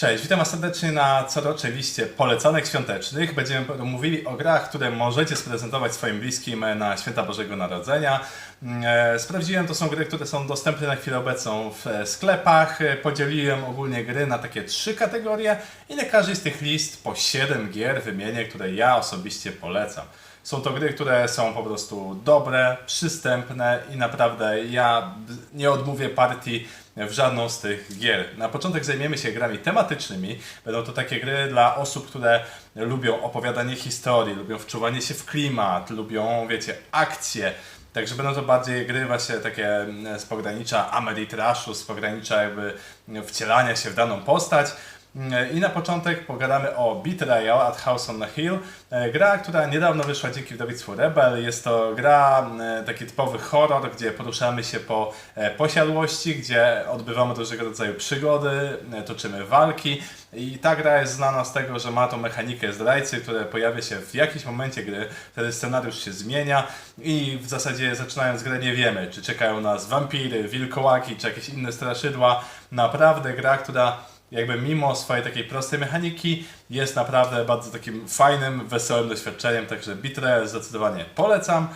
Cześć, witam Was serdecznie na corocznej liście polecanek świątecznych. Będziemy mówili o grach, które możecie sprezentować swoim bliskim na święta Bożego Narodzenia. E, Sprawdziłem, to są gry, które są dostępne na chwilę obecną w e, sklepach. E, Podzieliłem ogólnie gry na takie trzy kategorie i na każdej z tych list po 7 gier wymienię, które ja osobiście polecam. Są to gry, które są po prostu dobre, przystępne i naprawdę ja nie odmówię partii w żadną z tych gier. Na początek zajmiemy się grami tematycznymi. Będą to takie gry dla osób, które lubią opowiadanie historii, lubią wczuwanie się w klimat, lubią, wiecie, akcje. Także będą to bardziej gry właśnie takie mm, z pogranicza Ameritrashu, z pogranicza jakby wcielania się w daną postać. I na początek pogadamy o Betrayal at House on the Hill. E, Gra, która niedawno wyszła dzięki wydawnictwu Rebel. Jest to gra, e, taki typowy horror, gdzie poruszamy się po e, posiadłości, gdzie odbywamy różnego rodzaju przygody, e, toczymy walki. I ta gra jest znana z tego, że ma tą mechanikę zdrajcy, która pojawia się w jakimś momencie gry, wtedy scenariusz się zmienia i w zasadzie zaczynając grę nie wiemy, czy czekają nas wampiry, wilkołaki, czy jakieś inne straszydła. Naprawdę gra, która jakby mimo swojej takiej prostej mechaniki jest naprawdę bardzo takim fajnym, wesołym doświadczeniem, także Betrayal zdecydowanie polecam.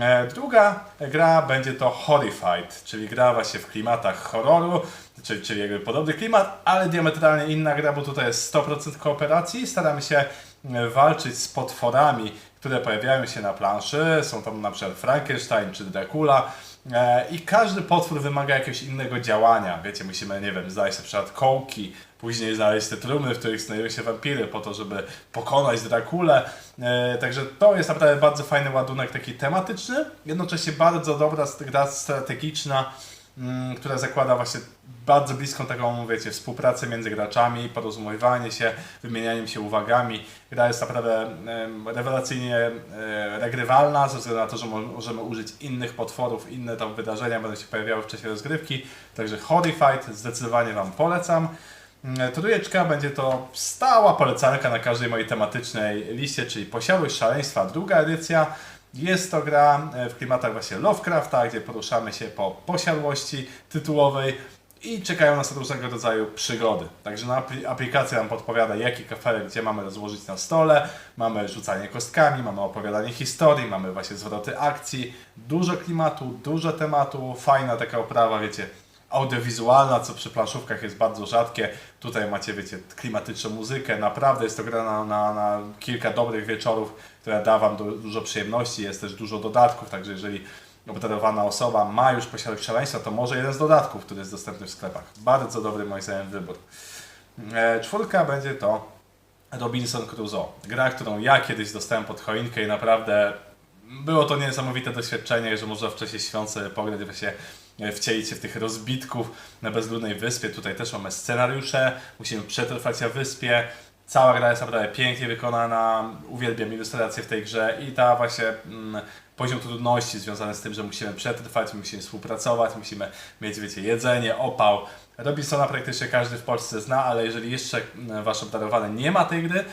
E, Druga gra będzie to Horrified, czyli gra właśnie w klimatach horroru, czyli, czyli jakby podobny klimat, ale diametralnie inna gra, bo tutaj jest 100% kooperacji. Staramy się walczyć z potworami, które pojawiają się na planszy. Są tam na przykład Frankenstein czy Dracula. E, I każdy potwór wymaga jakiegoś innego działania. Wiecie, musimy, nie wiem, znaleźć na przykład kołki, później znaleźć te trumny, w których znajdują się wampiry, po to, żeby pokonać Drakulę. E, Także to jest naprawdę bardzo fajny ładunek taki tematyczny, jednocześnie bardzo dobra gra strategiczna, która zakłada właśnie bardzo bliską taką, wiecie, współpracę między graczami, porozumiewanie się, wymienianiem się uwagami. Gra jest naprawdę rewelacyjnie regrywalna, ze względu na to, że mo- możemy użyć innych potworów, inne tam wydarzenia będą się pojawiały w czasie rozgrywki. Także Horrified zdecydowanie Wam polecam. Mm, Trójeczka będzie to stała polecanka na każdej mojej tematycznej liście, czyli Posiadłość Szaleństwa, druga edycja. Jest to gra e, w klimatach właśnie Lovecrafta, gdzie poruszamy się po posiadłości tytułowej i czekają nas różnego rodzaju przygody. Także na apli- aplikacja nam podpowiada, jaki kafelek gdzie mamy rozłożyć na stole, mamy rzucanie kostkami, mamy opowiadanie historii, mamy właśnie zwroty akcji, dużo klimatu, dużo tematu, fajna taka oprawa, wiecie, audiowizualna, co przy planszówkach jest bardzo rzadkie. Tutaj macie, wiecie, klimatyczną muzykę. Naprawdę jest to gra na, na, na kilka dobrych wieczorów, która da Wam du- dużo przyjemności. Jest też dużo dodatków, także jeżeli obdarowana osoba ma już posiadłość szaleństwa, to może jeden z dodatków, który jest dostępny w sklepach. Bardzo dobry moim zdaniem wybór. E, czwórka będzie to Robinson Crusoe. Gra, którą ja kiedyś dostałem pod choinkę i naprawdę było to niesamowite doświadczenie, że można w czasie świąt pograć właśnie wcielić się w tych rozbitków na bezludnej wyspie. Tutaj też mamy scenariusze, musimy przetrwać na wyspie. Cała gra jest naprawdę pięknie wykonana, uwielbiam ilustracje w tej grze i ta właśnie mm, poziom trudności związany z tym, że musimy przetrwać, musimy współpracować, musimy mieć, wiecie, jedzenie, opał. Robinsona praktycznie każdy w Polsce zna, ale jeżeli jeszcze mm, wasz obdarowany nie ma tej gry,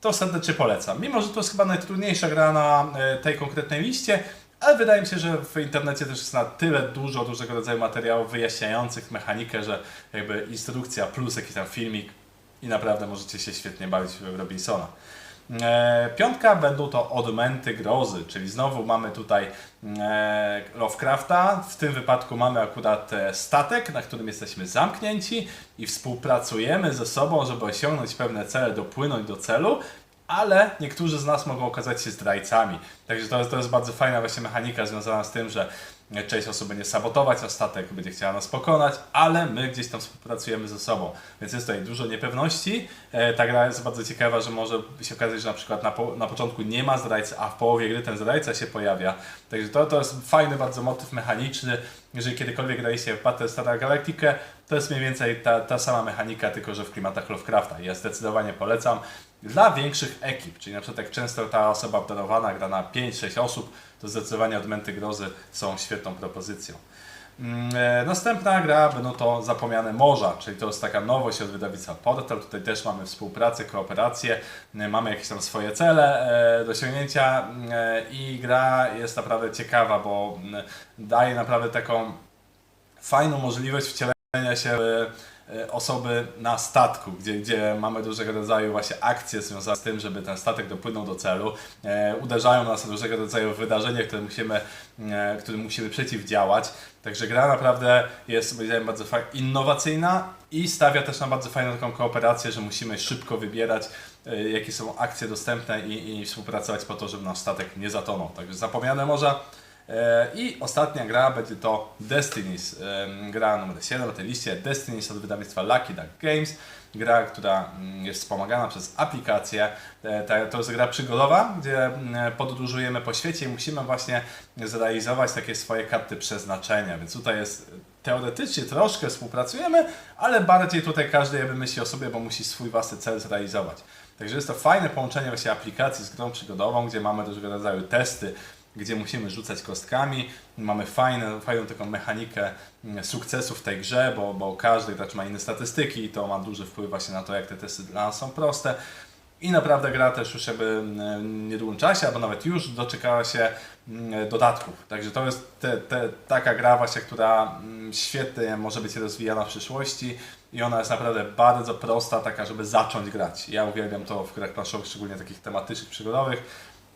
to serdecznie polecam. Mimo, że to jest chyba najtrudniejsza gra na e, tej konkretnej liście, ale wydaje mi się, że w internecie też jest na tyle dużo różnego rodzaju materiałów wyjaśniających mechanikę, że jakby instrukcja plus jakiś tam filmik i naprawdę możecie się świetnie bawić w Robinsona. E, Piątka będą to odmęty grozy, czyli znowu mamy tutaj e, Lovecrafta. W tym wypadku mamy akurat e, statek, na którym jesteśmy zamknięci i współpracujemy ze sobą, żeby osiągnąć pewne cele, dopłynąć do celu, ale niektórzy z nas mogą okazać się zdrajcami. Także to to jest bardzo fajna właśnie mechanika związana z tym, że część osób będzie sabotować nasz statek, będzie chciała nas pokonać, ale my gdzieś tam współpracujemy ze sobą. Więc jest tutaj dużo niepewności. E, Ta gra jest bardzo ciekawa, że może się okazać, że na przykład na, po, na początku nie ma zdrajcy, a w połowie gry ten zdrajca się pojawia. Także to, to jest fajny bardzo motyw mechaniczny. Jeżeli kiedykolwiek graliście w Battlestar Galactica, to jest mniej więcej ta, ta sama mechanika, tylko że w klimatach Lovecrafta. Ja zdecydowanie polecam. Dla większych ekip, czyli na przykład jak często ta osoba obdarowana gra na 5-6 osób, to zdecydowanie odmęty grozy są świetną propozycją. Mm, e, Następna gra będą to Zapomniane Morza, czyli to jest taka nowość od wydawnictwa Portal. Tutaj też mamy współpracę, kooperację, e, mamy jakieś tam swoje cele e, do osiągnięcia mm, i gra jest naprawdę ciekawa, bo mm, daje naprawdę taką fajną możliwość wcielenia się w osoby na statku, gdzie, gdzie mamy różnego rodzaju właśnie akcje związane z tym, żeby ten statek dopłynął do celu. E, uderzają nas różnego rodzaju wydarzenia, które musimy, e, którym musimy przeciwdziałać. Także gra naprawdę jest, powiedziałem, bardzo innowacyjna i stawia też na bardzo fajną taką kooperację, że musimy szybko wybierać, e, jakie są akcje dostępne i, i współpracować po to, żeby nasz statek nie zatonął. Także zapomniane morza. E, I ostatnia gra będzie to Destinies, gra numer 7 na tej liście. Destinies od wydawnictwa Lucky Duck Games. Gra, która mm, jest wspomagana przez aplikację. E, To jest gra przygodowa, gdzie mm, podróżujemy po świecie i musimy właśnie zrealizować takie swoje karty przeznaczenia. Więc tutaj jest teoretycznie troszkę współpracujemy, ale bardziej tutaj każdy jakby myśli o sobie, bo musi swój własny cel zrealizować. Także jest to fajne połączenie właśnie aplikacji z grą przygodową, gdzie mamy różnego rodzaju testy, gdzie musimy rzucać kostkami. Mamy fajne, fajną taką mechanikę mm, sukcesu w tej grze, bo, bo każdy gracz ma inne statystyki i to ma duży wpływ właśnie na to, jak te testy dla nas są proste. I naprawdę gra też już jakby mm, w niedługim czasie, albo nawet już doczekała się mm, dodatków. Także to jest te, te, taka gra właśnie, która świetnie może być rozwijana w przyszłości i ona jest naprawdę bardzo prosta, taka, żeby zacząć grać. Ja uwielbiam to w grach planszowych, szczególnie takich tematycznych, przygodowych.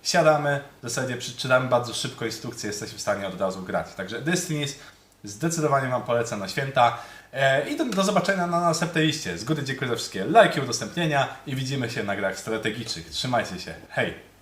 Siadamy, w zasadzie przeczytamy bardzo szybko instrukcję, jesteśmy w stanie od razu grać. Także Destinies zdecydowanie Wam polecam na święta. E, I do, do zobaczenia na następnej liście. Z góry dziękuję za wszystkie lajki, udostępnienia i widzimy się na grach strategicznych. Trzymajcie się. Hej!